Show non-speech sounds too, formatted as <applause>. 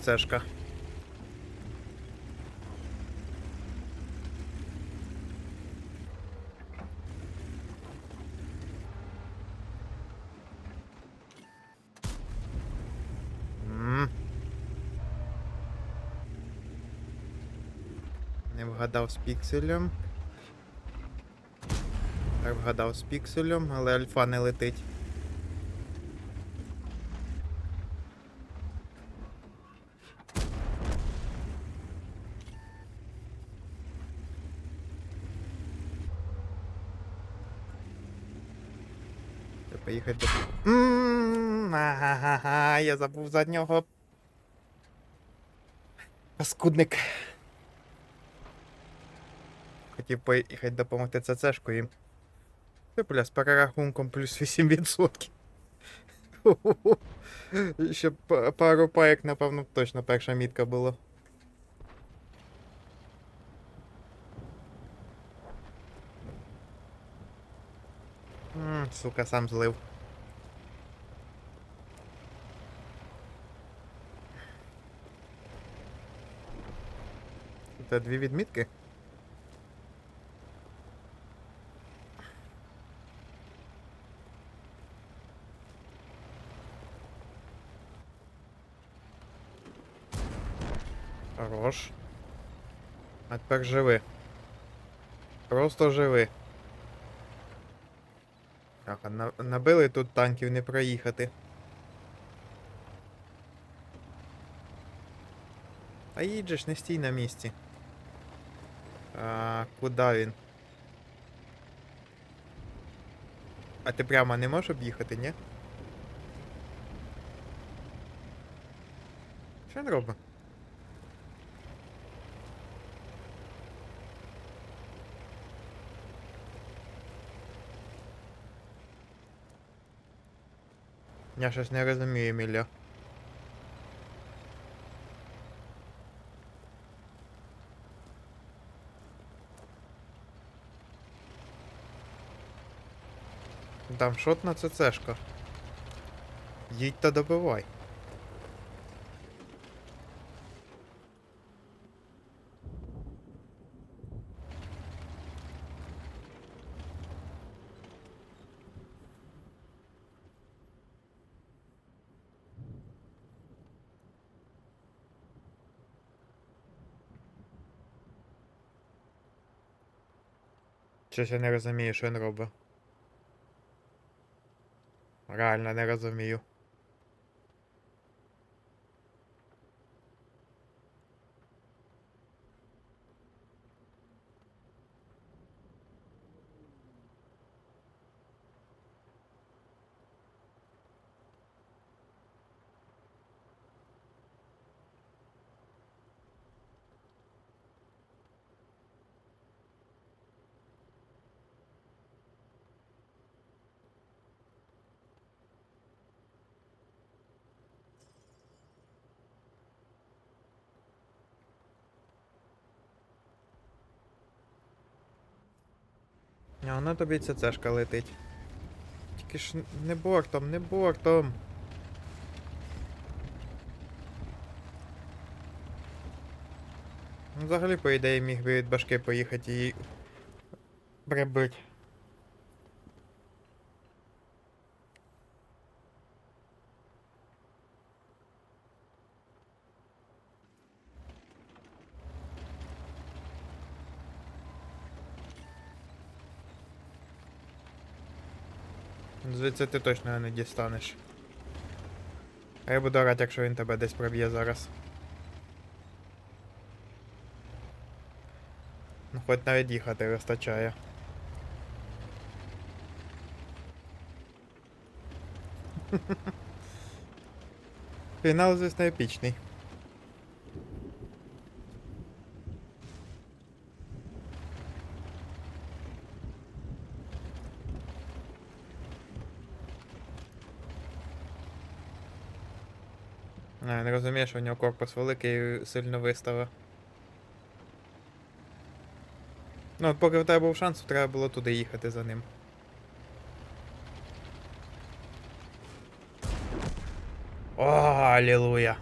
Цешка. Не вгадав з пікселем. Так вгадав з пікселем, але альфа не летить. Поїхати до. Ага, я забув за нього. Паскудник. Хотів поїхати допомогти ЦЦшку їм. Ти, бля, з перерахунком плюс 8%. Ще пару паєк, напевно, точно перша мітка була. М, Сука, сам злив. Це дві відмітки? Хорош. А тепер живи. Просто живи. Так, а на- набили тут танків не проїхати. А ж не стій на місці. А, куди він? А ти прямо не можеш об'їхати, ні? Що він робить? Я щось не розумію, Мілля. Там шот на ЦЦшка. Їдь та добивай. Щось я не розумію, що він робить. Реально не розумію. А вона тобі ця цешка летить. Тільки ж не бортом, не бортом. Ну, Взагалі, по ідеї, міг би від башки поїхати і прибить. Звідси ти точно не дістанеш. А я буду рад, якщо він тебе десь проб'є зараз. Ну, хоч навіть їхати вистачає. <laughs> Фінал, звісно, епічний. А, не розумієш, що у нього корпус великий і сильно виставив. Ну, от поки в тебе був шанс, треба було туди їхати за ним. О, алілуя.